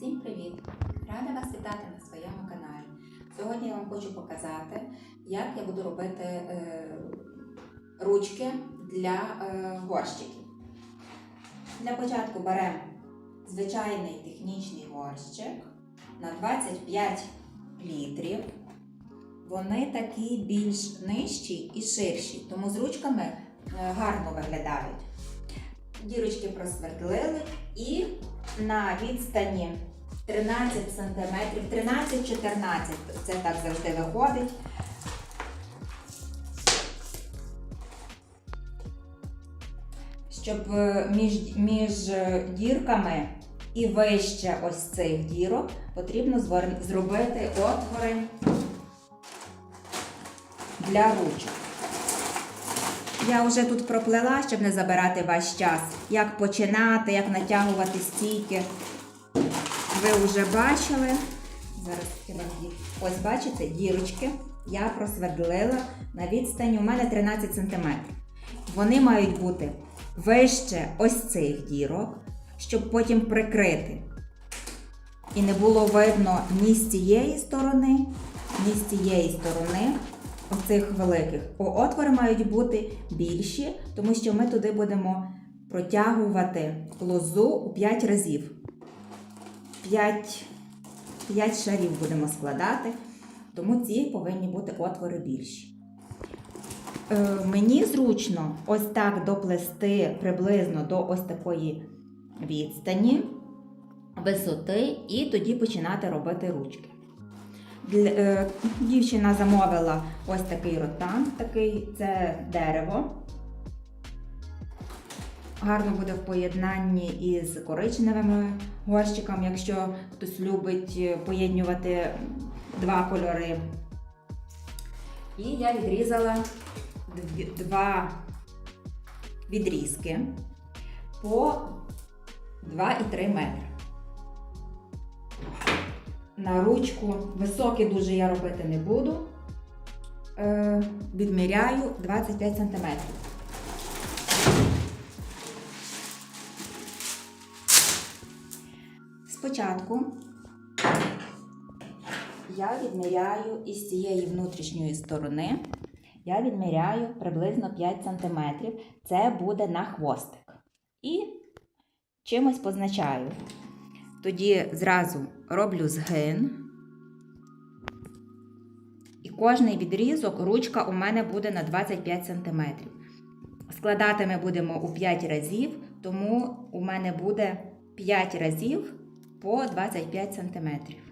Всім привіт! Рада вас вітати на своєму каналі. Сьогодні я вам хочу показати, як я буду робити е, ручки для е, горщиків. Для початку беремо звичайний технічний горщик на 25 літрів. Вони такі більш нижчі і ширші, тому з ручками е, гарно виглядають. Дірочки просвердлили і на відстані 13 см, 13-14 це так завжди виходить. Щоб е, між, між е, дірками і вище ось цих дірок потрібно зробити отвори для ручок. Я вже тут проплела, щоб не забирати ваш час, як починати, як натягувати стійки. Ви вже бачили. Зараз Ось бачите, дірочки я просвердлила на відстані у мене 13 см. Вони мають бути вище ось цих дірок, щоб потім прикрити. І не було видно ні з цієї сторони, ні з цієї сторони оцих великих. О, Отвори мають бути більші, тому що ми туди будемо протягувати лозу у 5 разів. 5, 5 шарів будемо складати, тому ці повинні бути отвори більші. Е, мені зручно ось так доплести приблизно до ось такої відстані, висоти, і тоді починати робити ручки. Е, Дівчина замовила ось такий ротан, такий це дерево. Гарно буде в поєднанні із коричневими горщиками, якщо хтось любить е, поєднювати два кольори. І я відрізала два відрізки по 2,3 метри. На ручку високі дуже я робити не буду. Е, відміряю 25 см. Спочатку я відміряю із цієї внутрішньої сторони, я відміряю приблизно 5 см. Це буде на хвостик. І чимось позначаю. Тоді зразу роблю згин. І кожний відрізок ручка у мене буде на 25 см. Складати ми будемо у 5 разів, тому у мене буде 5 разів по 25 см.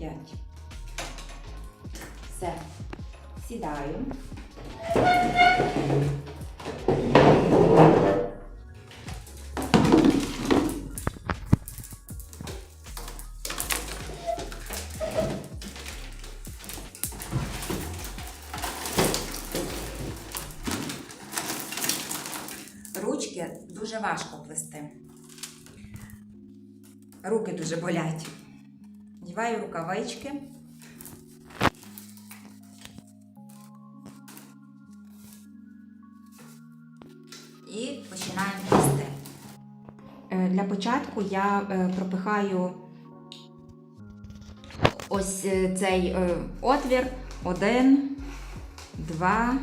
Пять, Все. Сідаю. І починаємо плести. Е, Для початку я е, пропихаю ось е, цей отвір. Один, два.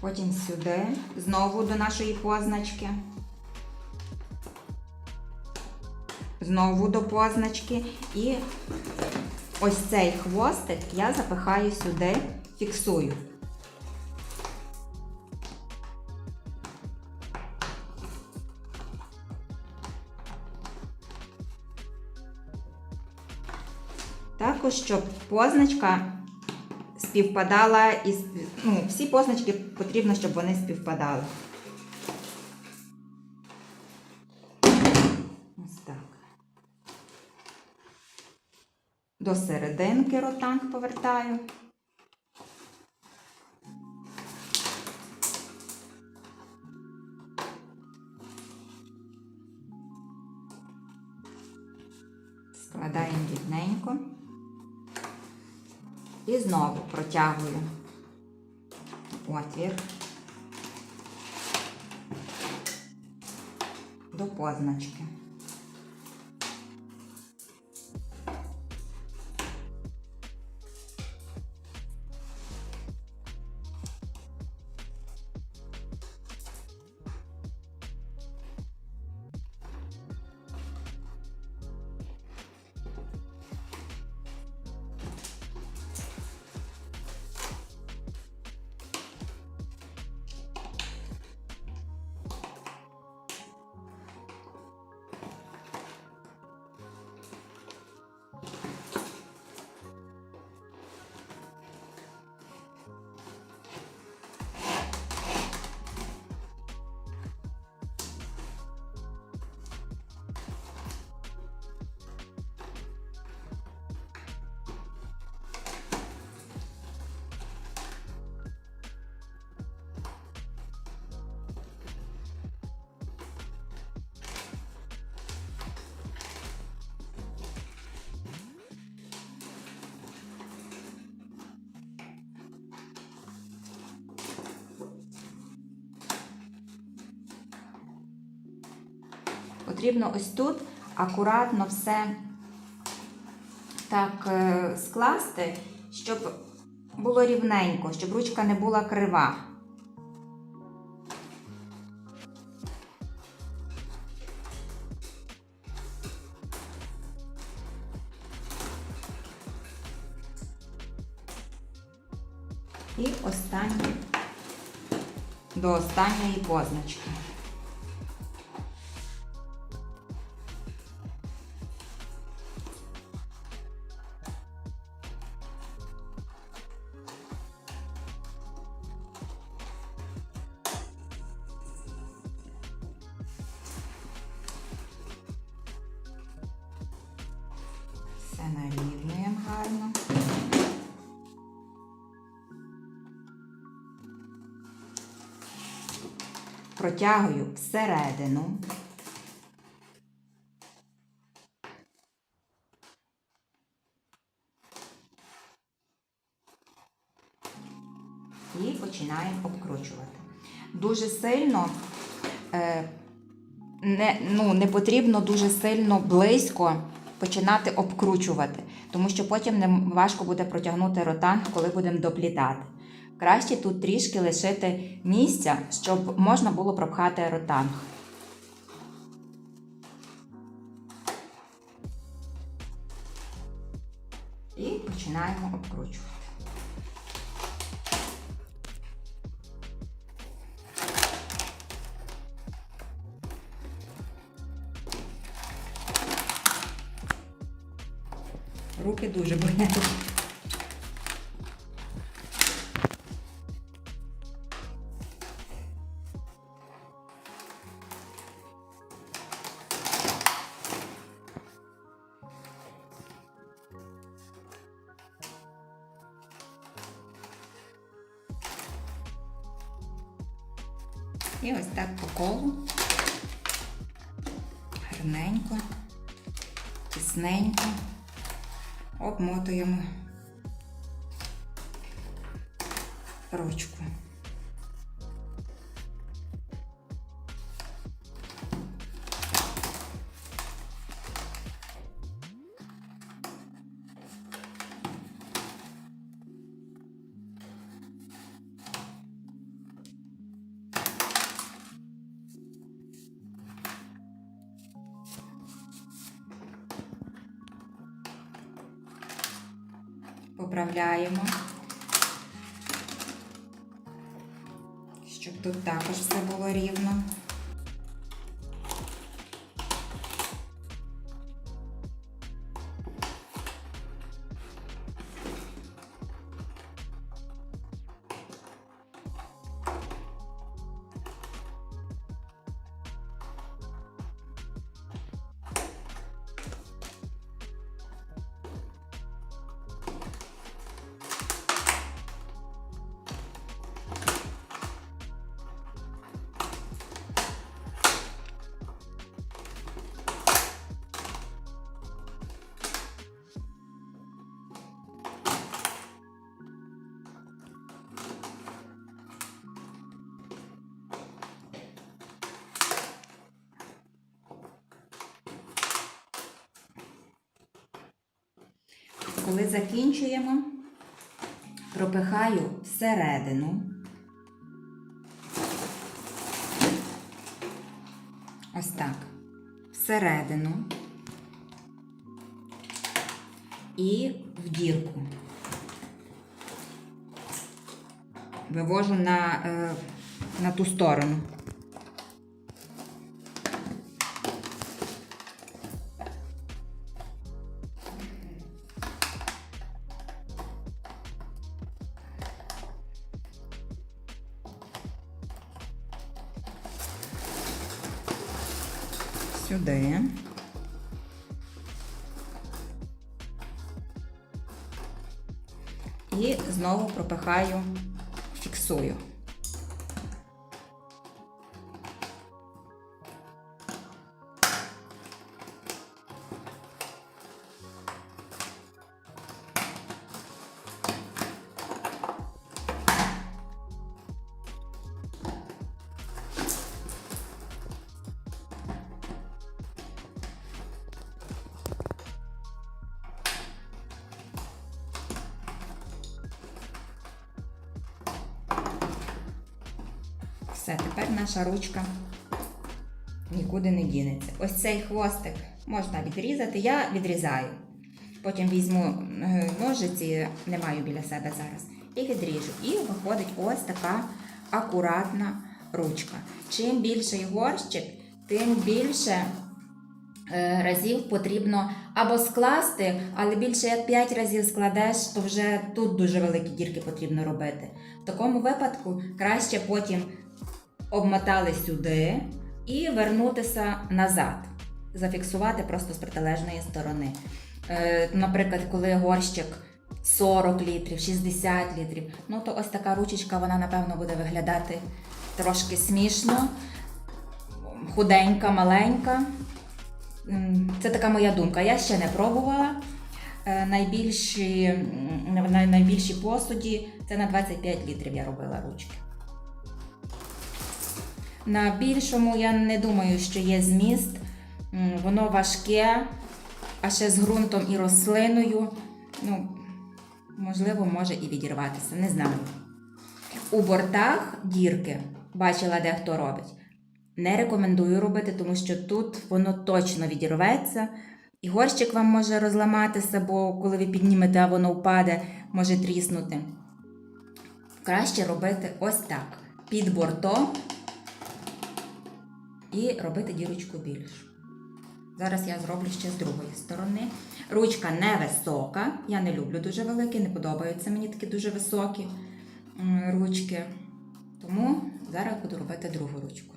Потім сюди, знову до нашої позначки. Знову до позначки. І ось цей хвостик я запихаю сюди, фіксую. Також, щоб позначка співпадала із ну, всі позначки потрібно, щоб вони співпадали. До серединки ротанг повертаю. Складаємо рівненько. І знову протягую отвір до позначки. Потрібно ось тут акуратно все так е, скласти, щоб було рівненько, щоб ручка не була крива. І останнє до останньої позначки. Протягую всередину. І починаємо обкручувати. Дуже сильно е, не, ну, не потрібно дуже сильно близько починати обкручувати, тому що потім не важко буде протягнути ротанг, коли будемо доплітати. Краще тут трішки лишити місця, щоб можна було пропхати ротанг. І починаємо обкручувати. Руки дуже болять. Поправляємо, щоб тут також все було рівно. Коли закінчуємо, пропихаю всередину. Ось так. Всередину. І в дірку. Вивожу на, е, на ту сторону. Пропихаю, фіксую. Все, тепер наша ручка нікуди не дінеться. Ось цей хвостик можна відрізати. Я відрізаю. Потім візьму е, ножиці, не маю біля себе зараз, і відріжу. І виходить ось така акуратна ручка. Чим більший горщик, тим більше е, разів потрібно або скласти, але більше як 5 разів складеш, то вже тут дуже великі дірки потрібно робити. В такому випадку краще потім обмотали сюди і вернутися назад. Зафіксувати просто з протилежної сторони. Е, наприклад, коли горщик 40 літрів, 60 літрів, ну то ось така ручечка, вона, напевно, буде виглядати трошки смішно, худенька, маленька. Це така моя думка. Я ще не пробувала. Е, Найбільші, найбільші посуді це на 25 літрів я робила ручки. На більшому я не думаю, що є зміст. Воно важке, а ще з ґрунтом і рослиною. Ну, можливо, може і відірватися, не знаю. У бортах дірки, бачила, де хто робить. Не рекомендую робити, тому що тут воно точно відірветься. І горщик вам може розламатися, бо коли ви піднімете, а воно впаде, може тріснути. Краще робити ось так: під бортом і робити дірочку більшу. Зараз я зроблю ще з другої сторони. Ручка невисока. Я не люблю дуже великі, не подобаються мені такі дуже високі ручки. Тому зараз буду робити другу ручку.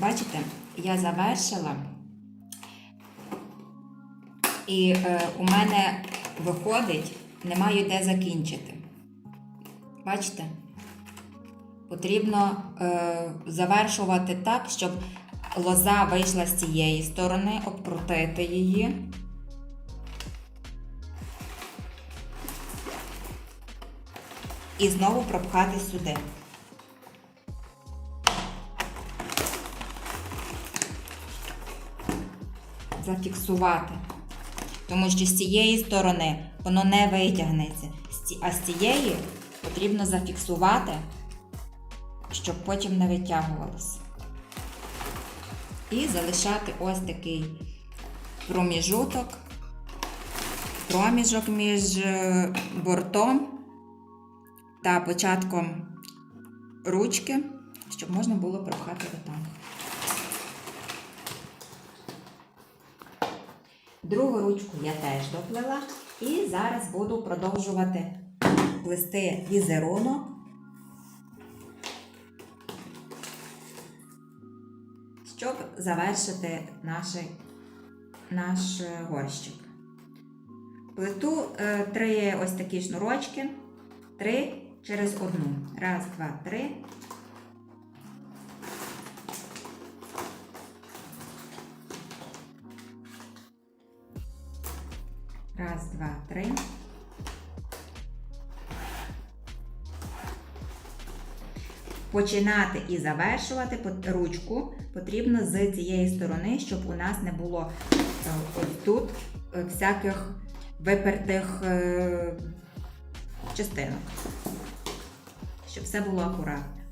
Бачите, я завершила. І е, у мене виходить, не маю де закінчити. Бачите? Потрібно е, завершувати так, щоб лоза вийшла з цієї сторони, обкрутити її. І знову пропхати сюди. Зафіксувати. Тому що з цієї сторони воно не витягнеться, а з цієї потрібно зафіксувати, щоб потім не витягувалося. І залишати ось такий проміжуток, проміжок між е, бортом та початком ручки, щоб можна було пропхати отак. Другу ручку я теж доплела і зараз буду продовжувати плести візерунок. Щоб завершити наш, наш е, горщик. Плету е, три ось такі шнурочки, три через одну. Раз, два, три. Починати і завершувати ручку потрібно з цієї сторони, щоб у нас не було е, ось тут е, всяких випертих е, частинок. Щоб все було акуратно.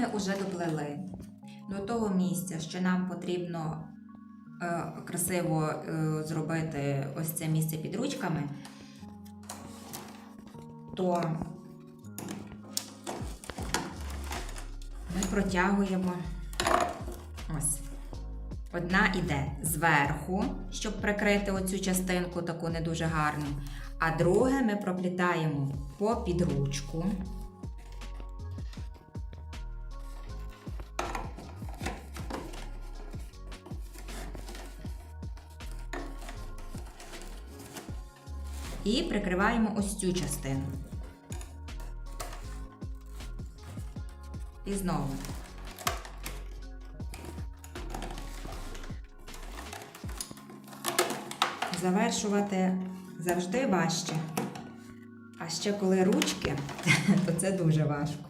Ми вже доплели до того місця, що нам потрібно е, красиво е, зробити ось це місце під ручками, то ми протягуємо ось. Одна іде зверху, щоб прикрити оцю частинку, таку не дуже гарну. А друге ми проплітаємо по підручку. І прикриваємо ось цю частину. І знову. Завершувати завжди важче. А ще коли ручки, то це дуже важко.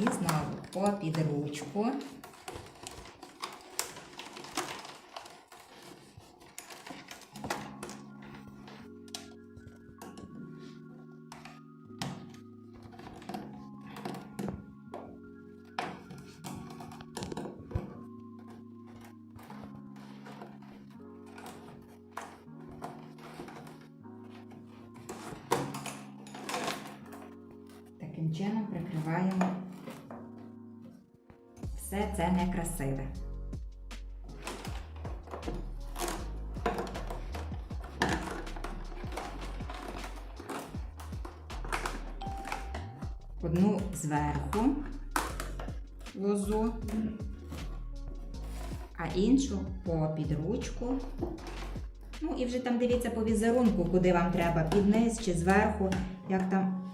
І знову по підручку. Все це некрасиве. Одну зверху лозу, а іншу по підручку. Ну і вже там дивіться по візерунку, куди вам треба, під низ чи зверху, як там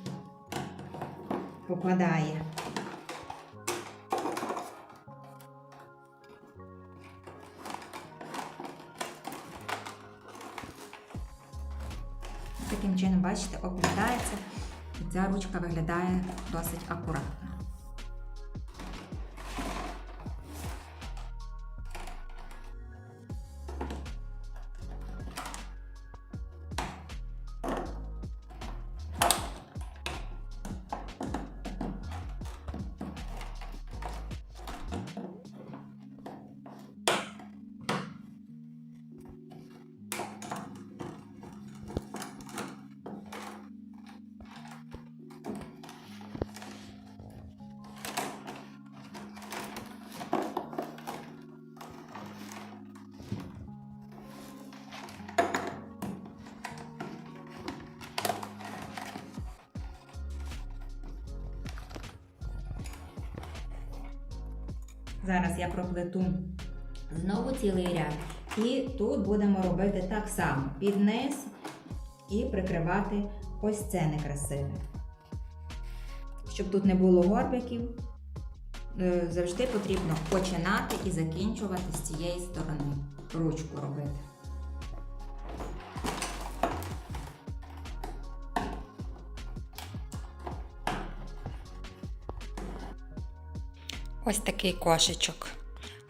попадає. Таким чином, бачите, оплітається, і ця ручка виглядає досить акуратно. Зараз я проплету знову цілий ряд. І тут будемо робити так само під низ і прикривати ось це некрасиве. Щоб тут не було горбиків, е, завжди потрібно починати і закінчувати з цієї сторони. Ручку робити. Ось такий кошечок,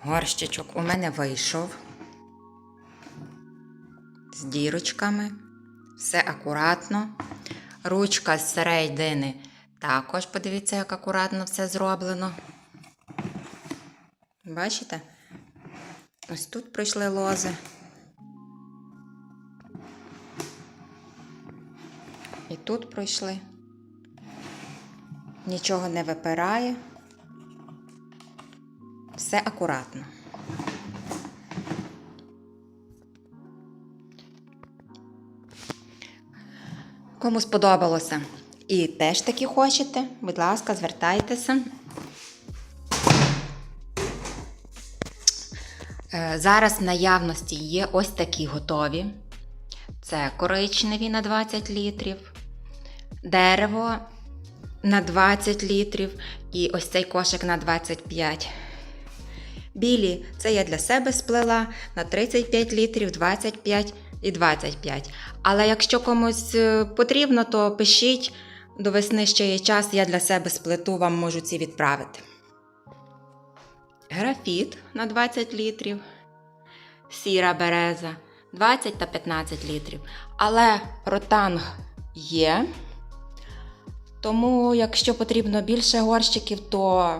горщичок у мене вийшов з дірочками, все акуратно. Ручка з середини також, подивіться, як акуратно все зроблено. Бачите? Ось тут пройшли лози. І тут пройшли. Нічого не випирає. Все акуратно. Кому сподобалося і теж такі хочете, будь ласка, звертайтеся. Е, Зараз в наявності є ось такі готові. Це коричневі на 20 літрів, дерево на 20 літрів і ось цей кошик на 25. Білі це я для себе сплела на 35 літрів, 25 і 25. Але якщо комусь е, потрібно, то пишіть до весни ще є час, я для себе сплету, вам можу ці відправити. Графіт на 20 літрів, сіра береза 20 та 15 літрів. Але ротанг є. Тому, якщо потрібно більше горщиків, то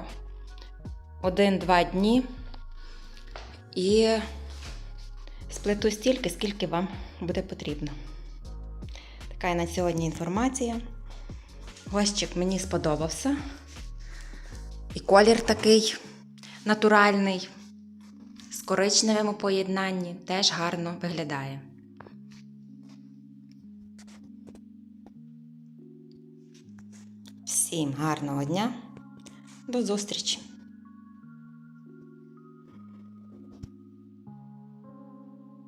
1-2 дні і сплету стільки, скільки вам буде потрібно. Така на сьогодні інформація. Гощик мені сподобався. І колір такий натуральний, з коричневим у поєднанні, теж гарно виглядає. Всім гарного дня. До зустрічі!